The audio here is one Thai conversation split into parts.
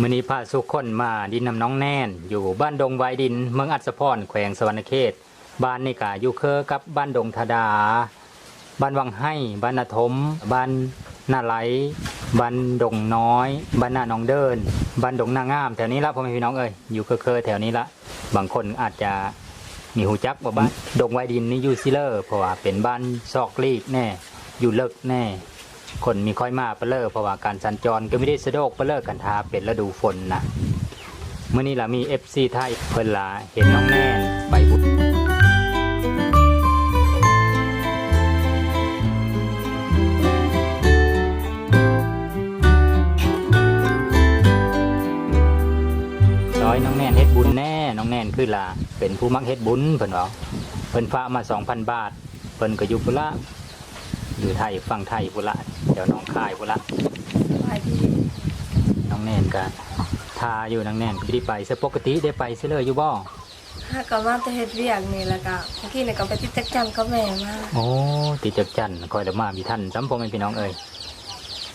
มื้อนี้พาสุคนมาดินน้ำน้องแน่น อยู่บ้านดงไวดิน เมืองอัศพรแขวงสวรรณเขต บ้านนี่กะอยู่เคอกับบ้านดงธดา บ้านวังให้บ้านนาทม บ้านนาไหลบ้านดงน้อย บ้านนาหนองเดิน บ้านดงนางาม แถวนี้ละพ่อแม่พี่น้องเอ้ยอยู่เคอเคอแถวนี้ละบางคนอาจจะมีหูจักว่าบ้านดงไวดินนี่อยู่ซิเลอร์เพราะว่าเป็นบ้านซอกลีกแน่ อยู่เลิกแน่ คนมีค่อยมาเปะเลอเพราะว่าการสัญจรก็ไม่ได้สะดวกเปะเลอกันทาเป็นฤดูฝนนะเมื่อนี้ล่ะมี FC ไทยเพิ่นล่ะเห็นน้องแน่นไปบุญร้อยน้องแน่นเฮ็ดบุญแน่น้องแน่นคือล่ะเป็นผู้มักเฮ็ดบุญเพิ่นบอกเพิ่นฝากมา2,000บาทเพิ่นก็อยู่พุละอยู่ไทยฝั่งไทยพุละ เดี๋ยวน้องคายพุ่นละไปที่น้องแน่นก็ทาอยู่น้องแน่นก็บ่ได้ไปซะปกติได้ไปซะเลยอยู่บ่ถ้าก็มาแต่เฮ็ดเวียกนี่แล้วก็เมื่อกี้นี่ก็ไปติดจักจันกับแม่มาโอ้ติดจักจันคอยเดมามีท่านซ้ำพ่อแม่พี่น้องเอ้ย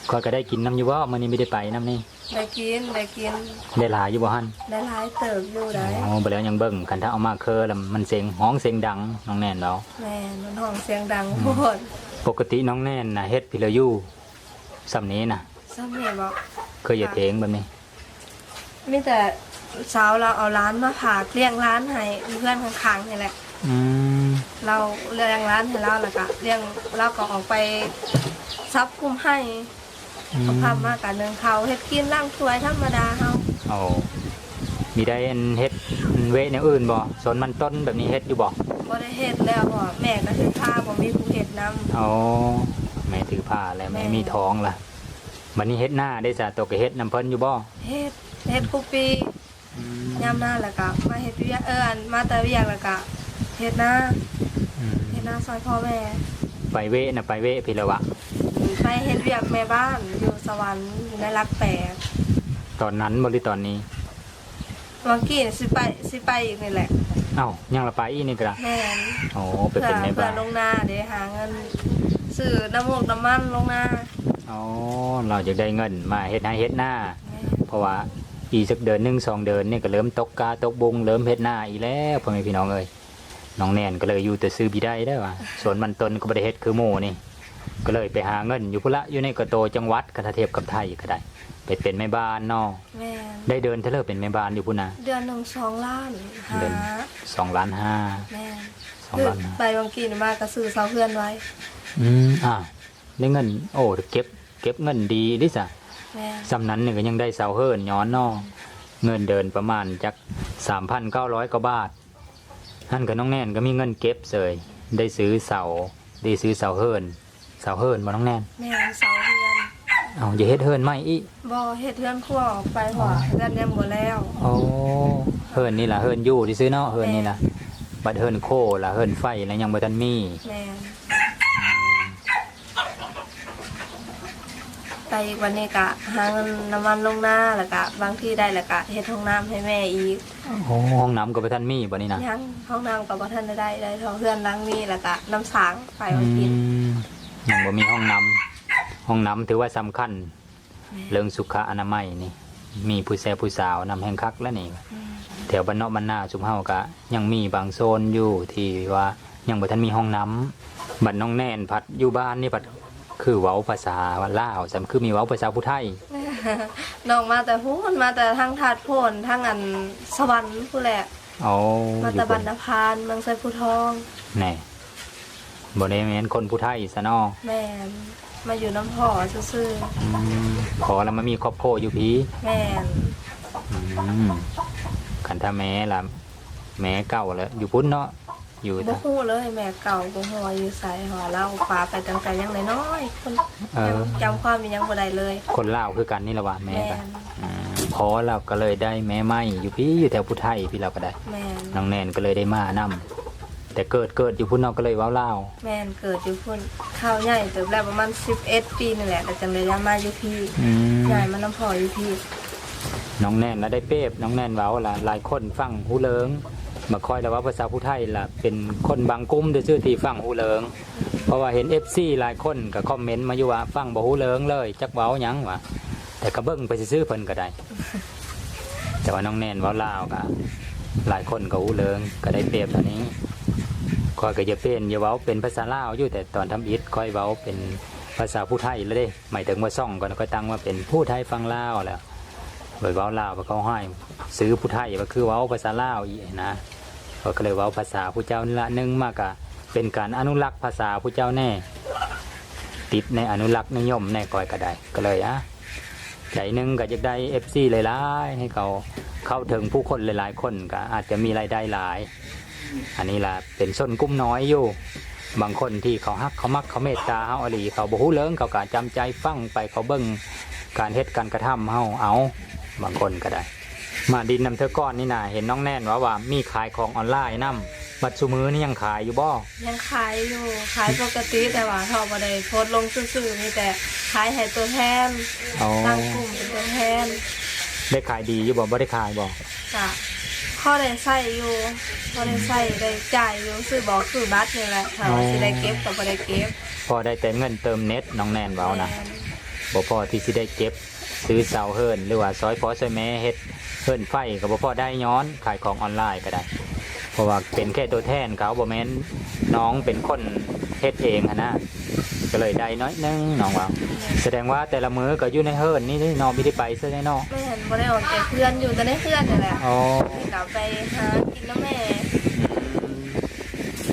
คอยก็ได้กินน้ำอยู่บ่มื้อนี้ไม่ได้ไปน้ำนี่ได้กินได้กินได้หลายอยู่บ่หั่นได้หลายเติบอยู่ได้อ๋อบ่แล้วยังเบิ่งคันถ้าเอามาเคอแล้วมันเสียงฮ้องเสียงดังน้องแน่นแล้วแม่มันห้องเสียงดังโพดปกติน้องแน่นน่ะเฮ็ดพิเลอยู่ สำนี้น่ะซ้ำแม่บอกเคยอย่าเทงแบบนี้มีแต่สาวเราเอาร้านมาผากเลี้ยงร้านให้เพื่อนข้างๆนี่แหละ อืมเราเลี้ยงร้านให้เราแล้วก็เลี้ยงเราก็ออกไปซับคุมให้อืมเขาพามากันนึงเขาวเฮ็ดกินล้างถ้วยธรรมดาเฮาโอ้มีได้อันเฮ็ดเวะแนวอื่นบ่สวนมันต้นแบบนี้เฮ็ดอยู่บ่บ่ได้เฮ็ดแล้วบ่แม่ก็คือพาบ่มีผู้เฮ็ดนำอ๋อ แม่ถือผ้าแล้วแม่แม่มีท้องล่ะวันนี้เฮ็ดหน้าได้จ้ะตัวก็เฮ็ดน้ำเพิ่นอยู่บ่เฮ็ดเฮ็ดคุปปียามหน้าแล้วก็มาเฮ็ดเวียกเอิ้นมาแต่เวียกแล้วก็เฮ็ดหน้าอืมเฮ็ดหน้าซอยพ่อแม่ ไปเวะน่ะไปเวะพี่ละวะไปเฮ็ดเวียกแม่บ้านอยู่สวรรค์อยู่ในรักแปดตอนนั้นบ่หรือตอนนี้เมื่อกี้สิไปสิไปอีกนี่แหละเอ้ายังละไปอีกนี่ก็ล่ะแม่นโอ้ไปเพื่อเป็นแม่เพื่อบ้านลงนาเด้หาเงิน ซื้อน้ำมูกน้ำมันลงนาอ๋อเราจะได้เงินมาเฮ็ดให้เฮ็ดหน้าแม่เพราะว่าอีกสักเดือนหนึ่งสองเดือนนี่ก็เริ่มตกกาตกบุงเริ่มเฮ็ดหน้าอีกแล้วพ่อแม่พี่น้องเอ้ยน้องแนนก็เลยอยู่แต่ซื้อบิได้ได้อว่าสวนมันตนก็บ่ได้เฮ็ดคือหมู่นี่ ก็เลยไปหาเงินอยู่พุ่นละอยู่ในกระโตจังหวัดกันถ้าเทียบกับไทยก็ได้ไปเป็นแม่บ้านเนาะแม่นได้เดินเทเลอเป็นแม่บ้านอยู่พุ่นนะเดือนหนึ่งสองล้านหาเดือนสองล้านห้าแม่น สองคือล้านห้าไปบางกีนี่มาก็ซื้อเสาเพื่อนไว้ อืมอ่าได้เงิน โอ้เก็บ เก็บเงินดีดิสะแม่นสำนั้นหนึ่งก็ยังได้เสาเฮิรนย้อนเนอเงินเดินประมาณจักสามพันเก้าร้อยกว่าบาทท่านกับน้องแนนก็มีเงินเก็บเสยได้ซื้อเสาได้ซื้อเสาเฮิรนเสาเฮิรนมาน้องแนนแม่นเสาเพื่อนเอาอย่าเฮ็ดเฮิรนไม่อีบ่เฮ็ดเพื่อนครัวออกไปหัวเพื่อนยังบ่แล้ว โอ้เฮิรนนี่ล่ะเฮิรนอยู่ที่ซื้อเนาะเฮิรนนี่ล่ะ บัดเฮิรนโคล่ะเฮิรนไฟแล้วยังบ่ทันมีแม่นไปอีกวันนี้ก็หาเงินน้ำมันลงหน้าแล้วก็บางที่ได้แล้วก็เฮ็ดห้องน้ำให้แม่อีกโอ้ห้องน้ำก็บ่ทันมีบ่นี่นะยังห้องน้ำก็บ่ทันได้ได้ได้เท่าเพื่อนหล้างนี้แล้วก็น้ำสางไปอืเอากินมยังบ่มีห้องน้ำห้องน้ำถือว่าสำคัญ เรื่องสุขอนามัยนี่ มีผู้แซ่ผู้สาวนำแห่งคักแล้วนี่อืม แถวบ้านนอกบ้านนาชุมเฮากะ ยังมีบางโซนอยู่ที่ว่ายังบ่ทันมีห้องน้ำบัดน้องแน่นพัดอยู่บ้านนี่พัดคือเว้าภาษาว่าลาวสำคือมีเว้าภาษาผู้ไทย น้องมาแต่พูนมาแต่ทางถาดโพนทางอันสวรรค์ผู้แหละ เอามาอแต่ยู่บรรณพานเมืองไซผู้ทองแน่บ่ได้แม่นคนผู้ไทยซะเนาะแม่นมาอยู่น้ำพ่อซื่ออืมขอแล้วมามีครอบครัวอยู่พีๆแม่นอืม คันถ้าแม่ล่ะแม่เก่าแล้วอยู่พุ่นเนาะอยู่บ่ทางฮู้เลยแม่เก่าบ่ฮู้ว่าอยู่ไสหัวเล่าปลาไปตั้งแต่ยังน้อยๆคนเออจำความมียังบ่ได้เลย คนลาวคือกันนี่ละว่าแม่แม่ก็นอืมพอเราก็เลยได้แม่ไม้อยู่พี่อยู่แถวผู้ไทยพี่เราก็ได้แม่นน้องแนนก็เลยได้มานํแต่เกิดเกิดอยู่พุ่นเนอกก็เลยเว้าลาวแม่นเกิดอยู่พุ่นข้าวใหญ่เติบแล้วประมาณ11 ปีนี่แหละแต่จังเลยย้ายมาอยู่พี่อืมย้ายมาน้ำพ่ออยู่พี่ น้องแนนแล้วได้เปรียบน้องแนนเว้าล่ะหลายคนฟังหูเลิงมาคอยแล้วว่าภาษาผู้ไทยล่ะเป็นคนบางกลุ่มซื่อที่ฟังหูเลิง เพราะว่าเห็น FC หลายคนก็คอมเมนต์มาอยู่ว่าฟังบ่หูเลิงเลยจักเว้าหยังวะแต่ก็เบิ่งไปซื่อเพิ่นก็ได้ แต่ว่าน้องแนนเว้าลาวก็หลายคนก็หูเลิงก็ได้เปรียบตอนนี้คอยก็จะเป็นอย่าเว้าเป็นภาษาลาวอยู่แต่ตอนทำอิฐคอยเว้าเป็นภาษาผู้ไทยแล้วเด้หมายถึงว่าซ่องก่อนก็ตั้งว่าเป็นผู้ไทยฟังลาวแล้ว เว้าลาวเขาให้ซื้อผู้ไทยก็คือเว้าภาษาลาวอีกนะเขาก็เลยเว้าภาษาผู้เจ้านี่ละนึงมากอะเป็นการอนุรักษ์ภาษาผู้เจ้าแน่ ติดในอนุรักษ์นิยมแน่ก่อยก็ได้ก็เลยอะใจนึงก็จะได้เอฟซีหลายๆให้เขาเข้าถึงผู้คนหลายๆ คนก็อาจจะมีรายได้หลาย อันนี้ล่ะเป็นส้นกุ้มน้อยอยู่ บางคนที่เขาฮักเขามักเขาเมตตาเฮาอหลีเขาบ่ฮู้เลิงเขาก็จำใจฟังไปเขาเบิ่งการเฮ็ดการกระทำเฮาเอา บางคนก็ได้ มาดินนำเธอก้อนนี่นะเห็นน้องแน่นว่าว่ามีขายของออนไลน์นํบัดซุมือนี่ยังขายอยู่บ่ยังขายอยู่ขายปกติแต่ว่าเขาบ่ได้โพสต์ลงซื่อๆมีแต่ขายให้ตัวแทนอ๋อตั้งกลุ่มเป็นตัวแทนได้ขายดีอยู่บ่บ่ได้ขายบ่จ้ะข้อได้ใส่อยู่ข้อได้ใส่ได้จ่ายอยู่ซื้อบอกซื้อบัตรนี่แหละถ้าว่าสิได้เก็บก็บ่ได้เก็บ พอได้แต่เงินเติมเน็ตน้องแน่นเว้านะแม่นบ่พอที่สิได้เก็บ ซื้อเสาเฮิรนหรือว่าซอยพอซอยแม่เฮ็ดเฮิรนไฟก็บ่พอได้ย้อนขายของออนไลน์ก็ได้ เพราะว่าเป็นแค่ตัวแทนเขาบ่แม่นน้องเป็นคนเฮ็ดเองหั้นนะก็เลยได้น้อยนึงน้องว่า แสดงว่าแต่ละมื้อก็อยู่ในเฮิรนนี่นี่น้องบ่ได้ไปซะแน่เนาะไม่เห็นบ่ได้ออกแต่เพื่อนอยู่แต่ได้เพื่อนนี่แหละอ๋อกลับไปหากินน้ำแม่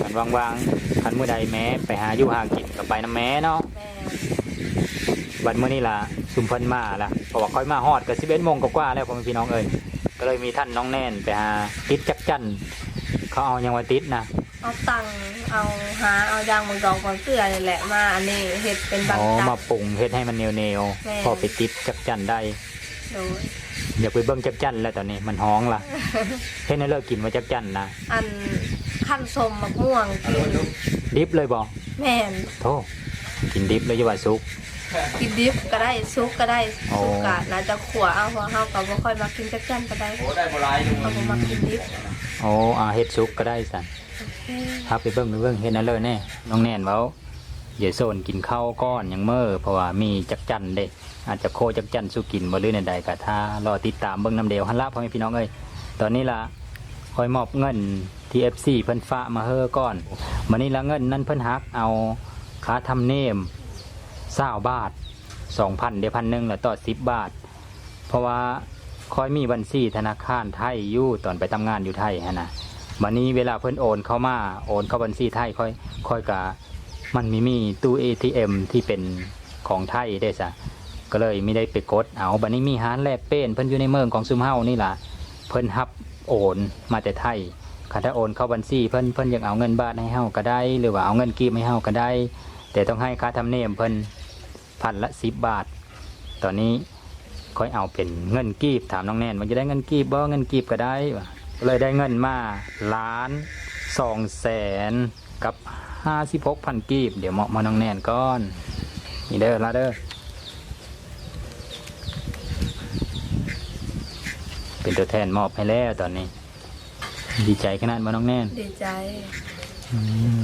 คันว่างๆคันมื้อใดแม่ไปหาอยู่หากินก็ไปนํแม่เนาะ แม่วันมื้อนี้ล่ะชุมเพิ่นมาล่ะเพราะว่าค่อยมาฮอดก็11โมงกว่าๆแล้วพ่อแม่พี่น้องเอ้ยก็เลยมีท่านน้องแน่นไปหาติดจักจันเขาเอายังว่าติดนะเอาตังค์เอาหาเอายางมือกองก่อนเสื้อนี่แหละมาอันนี้เฮ็ดเป็นบางอ๋อจัมาปรุงเฮ็ดให้มันเนียวแม่ๆพอไปติดจักจันได้โดยอยากไปเบิ่งจักจันแล้วตอนนี้มันฮ้องล่ะเฮ็ดให้เลิกกินว่าจักจันนะอันขั้นสมมะม่วงกินดิบเลยบ่แม่นโธ่กินดิบเลยอย่าว่าสุก กินดิบก็ได้ซุปก็ได้โอ้ซุปกะน่าจะขัวเอาเพราะเฮาก็บ่ค่อยมากินจักจั่นปานใดโอ้ได้บ่หลายลุงเฮาบ่มากินดิบโอ้อาเฮ็ดสุกก็ได้สั่นพาไปเบิ่งไปเบิ่งเฮ็ดนั่นเลยแน่น้องแน่นเว้าอย่าโซนกินข้าวก้อนหยังเม้อเพราะว่ามีจักจันเด้อาจจะโคจักจันสุกินบ่หรือในใดก็ถ้ารอติดตามเบิ่งน้ำเดียวหันละพ่อแม่พี่น้องเอ้ยตอนนี้ล่ะคอยมอบเงินที่ FC เพิ่นฝากมาเฮอก่อนมันนี้ละเงินนั้นเพิ่นหักเอาค่าทำเนม 20บาท2,000เดียพันหนึ่งแล้วต่อ10บบาท เพราะว่าคอยมีบัญชีธนาคารไทยอยู่ตอนไปทำงานอยู่ไทยฮะนะวันนี้เวลาเพิ่นโอนเข้ามาโอนเข้าบัญชีไทยค่อยค่อยกะมันมีมีตู้ ATM ที่เป็นของไทยได้ซะก็เลยไม่ได้ไปกดเอาบัดนี้มีหารแลกเป็นเพิ่นอยู่ในเมืองของซุมเฮานี่ล่ะเพิ่นฮับโอนมาแต่ไทยคันถ้าโอนเข้าบัญชีเพิ่นเพิ่นอยากเอาเงินบาทให้เฮาก็ได้ หรือว่าเอาเงินกีบให้เฮาก็ได้ แต่ต้องให้ค่าธรรมเนียมเพิ่น พันละสิบบาท ตอนนี้ค่อยเอาเป็นเงินกีบถามน้องแนนมันจะได้เงินกีบบ่เงินกีบก็ได้ว่ะเลยได้เงินมาล้านสองแสนกับห้าสิบหกพันกีบ เดี๋ยวเหมาะมาน้องแนนก่อนนี่เด้อลาเด้อเป็นตัวแทนมอบให้แล้วตอนนี้ ดีใจขนาดมาน้องแนนดีใจอืม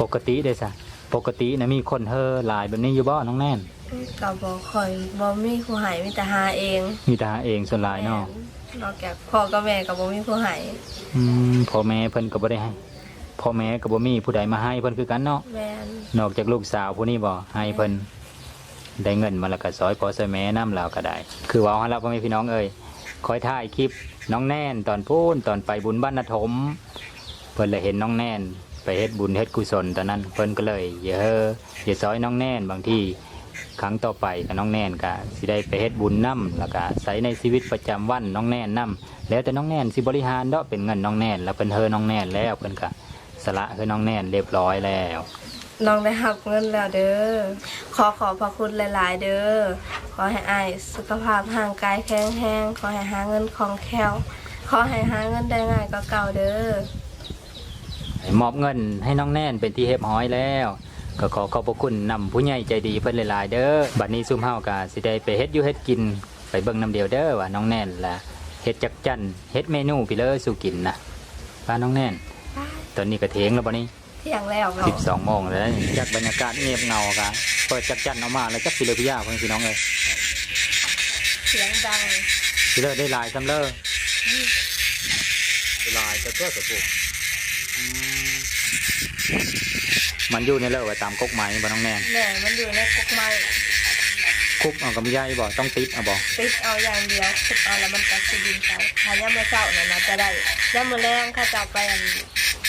ปกติเด้อสะ ปกตินะมีคนเฮอหลายแบบนี้อยู่บ่น้องแนนก็บ่ค่อยบ่มีผู้ให้มีแต่หาเองมีแต่หาเองส่วนหลายเนาะแม่นอกจากพ่อกับแม่ก็บ่มีผู้ให้อืมพ่อแม่เพิ่นก็บ่ได้ให้พ่อแม่ก็บ่มีผู้ใดมาให้เพิ่นคือกันเนาะแม่นนอกจากลูกสาวผู้นี้บ่ให้เพิ่นได้เงินมาแล้วก็ซอยพ่อซอยแม่นำแล้วก็ได้ คือเว้าให้เราพ่อแม่พี่น้องเอ้ยคอยถ่ายคลิปน้องแน่นตอนพูนตอนไปบุญบ้านนาถม เพิ่นเลยเห็นน้องแน่น ไปเฮ็ดบุญเฮ็ดกุศลตอนนั้นเพิ่นก็เลยอย่าเฮออย่าซอยน้องแน่นบางที่ครั้งต่อไปกับน้องแน่นก็สิได้ไปเฮ็ดบุญนํแล้วก็ใช้ในชีวิตประจำวันน้องแน่นนํแล้วแต่น้องแน่นสิบริหารเนาะเป็นเงินน้องแน่น แล้วเพิ่นเฮอน้องแน่นแล้วเพิ่นก็สละคือน้องแน่นเรียบร้อยแล้วน้องได้รับเงินแล้วเด้อ ขอขอบพระคุณหลาย ๆ เด้อ ขอให้อายสุขภาพร่างกายแข็งแรงขอให้หาเงินคล่องแคล่ว ขอให้หาเงินได้ง่ายกว่าเก่าเด้อ มอบเงินให้น้องแน่นเป็นที่เรียบร้อยแล้ว ก็ขอขอบพระคุณนำผู้ใหญ่ใจดีเพิ่นหลายๆเด้อบัดนี้ซุมเฮาก็สิได้ไปเฮ็ดอยู่เฮ็ดกินไปเบิ่งน้ำเดียวเด้อว่าน้องแน่นล่ะเฮ็ดจักจั่นเฮ็ดเมนูพี่เลอสู่กินนะป้าน้องแน่น ตอนนี้ก็เทงแล้วบ่นี้เที่ยงแล้วเนาะ12โมงแล้วนะจากบรรยากาศเงียบเหงาก็เปิดจักจั่นออกมาแล้วจักสิเลยพี่ยาเพิ่นพี่น้องเอ้ยเสียงดังพี่เลอได้หลายซำเลอแลายจะเพื่อสะพุก มันอยู่ในเลิกว่าตามกกไม้บ่น้องแนนแม่มันอยู่ในกกไม้คุบเอากับใยบ่ต้องติดเอาบ่ติดเอาอย่างเดียวติดเอาแล้วมันก็สิดินไปถ้าย่ำมือเช้าน่ะนะจะได้ย่ำมือแรงเขาจะเอาไปอัน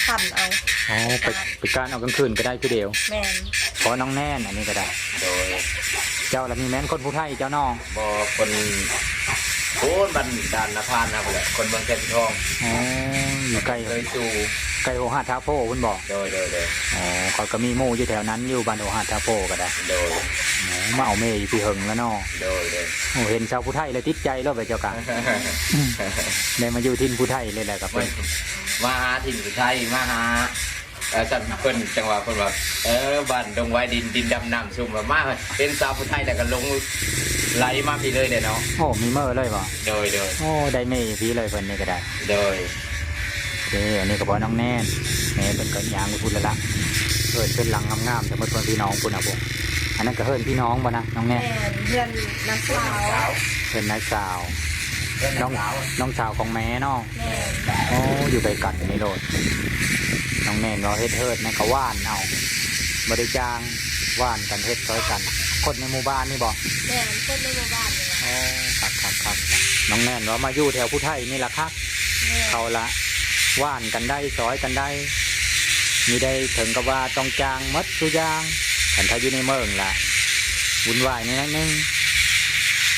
ขันเอาอ๋อไปไปการเอากลางคืนก็ได้คือเดียวแม่นเพราะน้องแน่นอันนี้ก็ได้ โดย เจ้าละมีแม่นคนผู้ไทยเจ้าน้องบอคน โอ้บันดาลนภานนะเพื่อนคนเมืองแก่นทองอ๋ออยู่ใกล้เคยสู่ใกล้โอหาทาโพคุณบอกโดยโดยโดยอ๋อเขาก็มีหมู่อยู่แถวนั้นอยู่บ้านโอหาทาโพก็ได้โดยอ๋อมาเอาเมย์อยู่ที่เหิงแล้วเนาะโดยโดยโอ้เห็นชาวผู้ไทยเลยติดใจแล้วไปเจ้ากะได้มาอยู่ที่ผู้ไทยเลยแหละกับมัเพิ่นนมาหาถิ่นสุดท้ายมาหาเออสันเพิ่นจังหวะเพิ่นว่าเออบ้านดงไว้ดินดินดำน้ำซุ่มแบบมาเป็นสาวผู้ไทยแต่ก็ลง ไหลมาพี่เลยเด้อเนาะโอ้มีเมอร์เลยบ่โดยโดยโอ้ได้เมย์พี่เลยเพิ่นนี่ก็ได้โดยโอเคอันนี้ก็บอกน้องแน่นแม่เป็นก็ยางไปพูดและละเฮินเป็นหลังงามๆแต่เมื่อตอนพี่น้องปุ่นอะผมอันนั้นก็เฮินพี่น้องบ่นะน้องแน่แม่นเพื่อนนักสาวสาวเฮินนายสาว เพื่อนน้องสาวน้องสาวของแม่เนาะแม่นโอ้อยู่ไปกัดนี่โดดน้องแน่นเราเฮ็ดเฮิดนะก็ว่านเอาบริจางว่านกันเฮ็ดซอยกัน คนในหมู่บ้านนี่บอกแม่นคนในหมู่บ้านนี่แหละโอ้ครับครับครับน้องแน่นว่ามาอยู่แถวผู้ไทยนี่แหละครับ แม่นเขาละว่านกันได้ซอยกันได้ มีได้ถึงกับว่าต้องจางหมัดทุกอย่างขันถ้าอยู่ในเมืองละวุ่นวายนิดนึง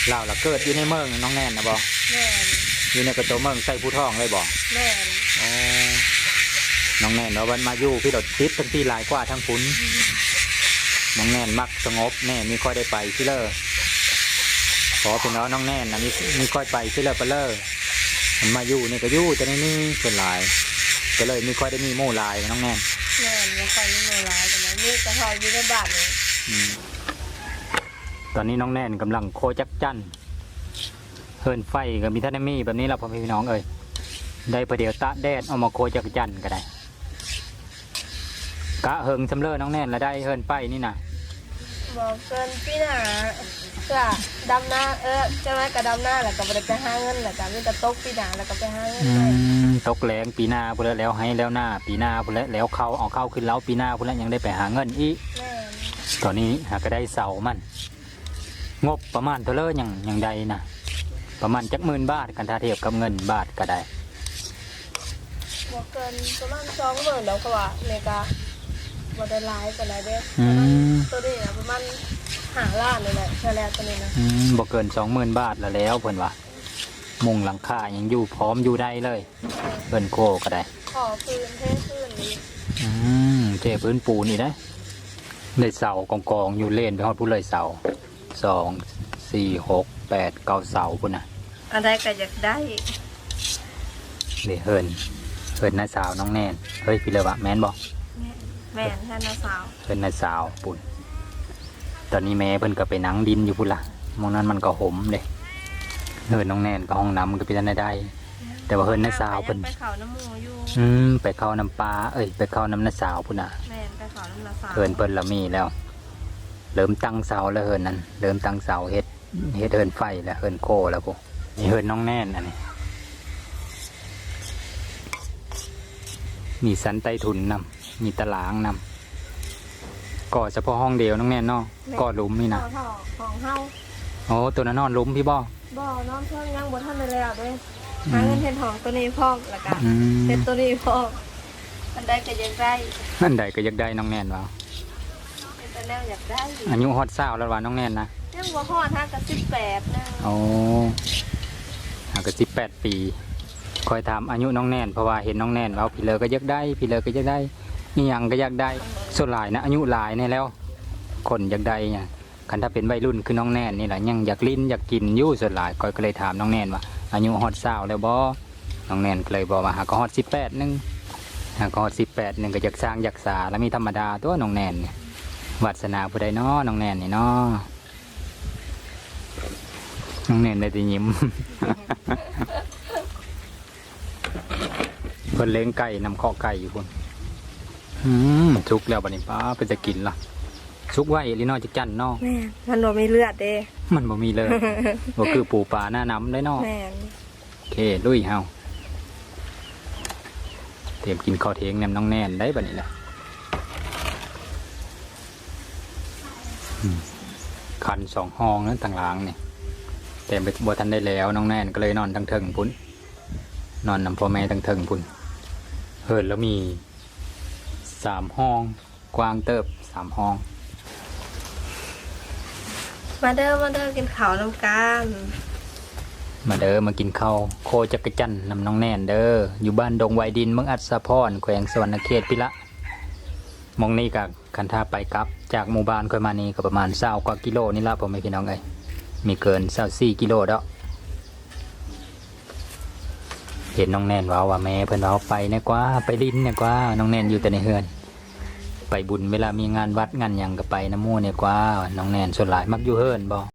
เราละเกิดอยู่ในเมืองน้องแน่นนะบอแม่นอยู่ในกระโจมเมืองใส่ผู้ท่องเลยบอแม่นอ๋อน้องแน่นว่าวันมาอยู่พี่ดดติดทั้งที่หลายกว่าทั้งคุณ น้องแน่นมักสงบแน่มีค่อยได้ไปที่เลอขอเป็นน้องน้องแน่นนะมีมีค่อยไปที่เลอไปเลอมันมาอยู่นี่ก็อยู่แต่ในนี่ส่วนหลายก็เลยมีค่อยได้มีหมู่หลายน้องแน่นแม่นยังคอยมีมือร้ายกันนะนี่กระทอยอยู่ในบ้านนี่อืมตอนนี้น้องแน่นกำลังโคจักจันเฮินไฟกับมีท่านได้มีแบบนี้เราพ่อแม่พี่น้องเอ้ยได้ประเดี๋ยวตะแดดเอามาโคจักจันก็ได้ กะเฮิงสำเร็จน้องแน่นแล้วได้เฮินไปนี่นะบอกเกินพี่หนาก็ดำหน้าเออจะมากับดำหน้าแล้วก็บ่ไปไปหาเงินแล้วก็มีแต่ตกพี่หนาแล้วก็ไปหาเงินอืไปมตกแรงปีหน้าพุ่นแล้วแล้วให้แล้วหน้า ปีหน้าพุ่นแล้วแล้วเขาเอาเข้าขึ้นแล้วปีหน้าพุ่นแล้วยังได้ไปหาเงินอีกแม่นตอนนี้หาก็ได้เสามัน งบประมาณเท่าไรอย่างอย่างใดนะประมาณจักหมื่นบาทกันถ้าเทียบกับเงินบาทก็ได้ บอกเกินประมาณสองหมื่นแล้วก็ว่าเมกา บ่ได้ร้ายกันเลยเด้อืม ตัวนี้นะประมาณหาล้านเลยแหละเท่าแล้วตัวนี้นะอืมบ่เกินสองหมื่นบาทแล้วแล้วเพิ่นว่ามุงหลังคายังอยู่พร้อมอยู่ได้เลยเพิ่นโคก็ได้ ขอคืนเทคืนนี้อืมเจ๊พื้นปูนี่ได้ได้เสากองกองๆอยู่เล่นไปฮอดผู้เลยเสาสองสี่หกแปดเก้าเสาพุ่นน่ะอันใดก็อยากได้เดี๋ยวเฮินเฮินน้าสาวน้องแนนเฮ้ยพี่เลยวะแม่นบอก แม่นแทนน้าสาวเฮินน้าสาวปุ่น ตอนนี้แม่เพิ่นก็ไปหนังดินอยู่พุ่นละมองนั้นมันก็หมเลยเฮินน้องแนนก็ห้องน้ำมันก็ไปทันได้ได้ แต่ว่าเฮินน้าสาวเพิ่น ไปเขาน้ำหมูอยู่อืมไปเข้าน้ำปลาเอ้ยไปเข้าน้ำน้าสาวพุ่นน่ะแม่นไปเขาน้ำน้าสาวเฮินเพิ่นละมีแล้ว เริ่มตั้งเสาแล้วเฮินนั้น เริ่มตั้งเสาเฮ็ดเฮ็ดเฮินไฟแล้วเฮินโคแล้วปุ๊นี่เฮินน้องแน่นอันนี้มีสันใต้ถุนนำ มีตารางนำก่อเฉพาะห้องเดียวน้องแน่นเนาะก่อหลุมนี่นะเท่าๆของเฮาโอ้ตัวนั้นนอนหลุมพี่บ่บ่น้องเพิ่งยังบ่ทันได้แล้วเด้หาเงินเฮ็ดของตัวนี้พร้อมแล้วก็อืมเฮ็ดตัวนี้พร้อมอันใดก็อยากได้อันใดก็อยากได้น้องแน่นว่าเป็นแต่แนวอยากได้อายุฮอดเศร้าแล้วว่าน้องแน่นนะยังบ่ฮอดฮะก็18นึงโอ้ห่างกันสิบแปดปีคอยถามอายุน้องแน่นเพราะว่าเห็นน้องแน่นว่าพี่เลอก็อยากได้พี่เลอก็อยากได้ นี่ยังก็อยากได้ส่วนหลายนะอายุหลายนี่แล้ว คนอยากได้เนี่ยคันถ้าเป็นวัยรุ่นคือน้องแน่นนี่แหละยังอยากลิ้นอยากกินยู่ส่วนหลายคอยก็เลยถามน้องแน่นว่าอายุฮอดเศร้าแล้วบ่น้องแน่นเลยบอกว่าหากฮอดสิบแปดนึงหากฮอดสิบแปดนึงก็อยากสร้างอยากสาแล้วมีธรรมดาตัวน้องแน่นเนี่ยวาสนาผู้ใดเนาะน้องแน่นนี่เนาะน้องแน่นได้แต่ยิ้มเพิ่นเลี้ยงไก่นำข้อไก่อยู่พุ่น อืมสุกแล้วบัดนี้ป้าเป็นจะกินล่ะสุกไว้ลิน้อยจักจันเนาะแม่นมันบ่มีเลือดเด้ มันบ่มีเลยบ่คือปูปลาหน้าน้ำได้เนาะแม่นเคลุยเฮาเตรียมกินข้าวเทยงแนมน้องแนนได้บัดนี้แหละอืมคันสองห้องนั้นต่างหลังนี่แต่ไปบัทันได้แล้วน้องแนนก็เลยนอนทั้งเทิงพุ่นนอนนำพ่อแม่ทั้งเทิงพุ่นเฮินแล้วมี สามห้อง กว้างเติบสามห้อง มาเด้อมาเด้อกินข้าวน้ำกันมาเด้อมากินข้าวโคจักรจันทร์นำน้องแน่นเด้ออยู่บ้านดงไวดินเมืองอัศพรแขวงสวรรณเขตพิละหมองนี่กับคันท่าไปกลับ จากหมู่บ้านค่อยมานี่ก็ประมาณเศร้ากว่ากิโลนี่ละผมไม่พี่น้องเอ้ยมีเกินเศร้าสี่กิโลดอก เห็นน้องแน่นว่าว่าแม่เพิ่นเว่าไปเนี่ยกว่าไปลิ้นเนี่ยกว่าน้องแน่นอยู่แต่ในเฮือน ไปบุญเวลามีงานวัดงานอย่างก็ไปน้ำมู่เนี่ยกว่าน้องแน่นส่วนหลายมักอยู่เฮือนบ่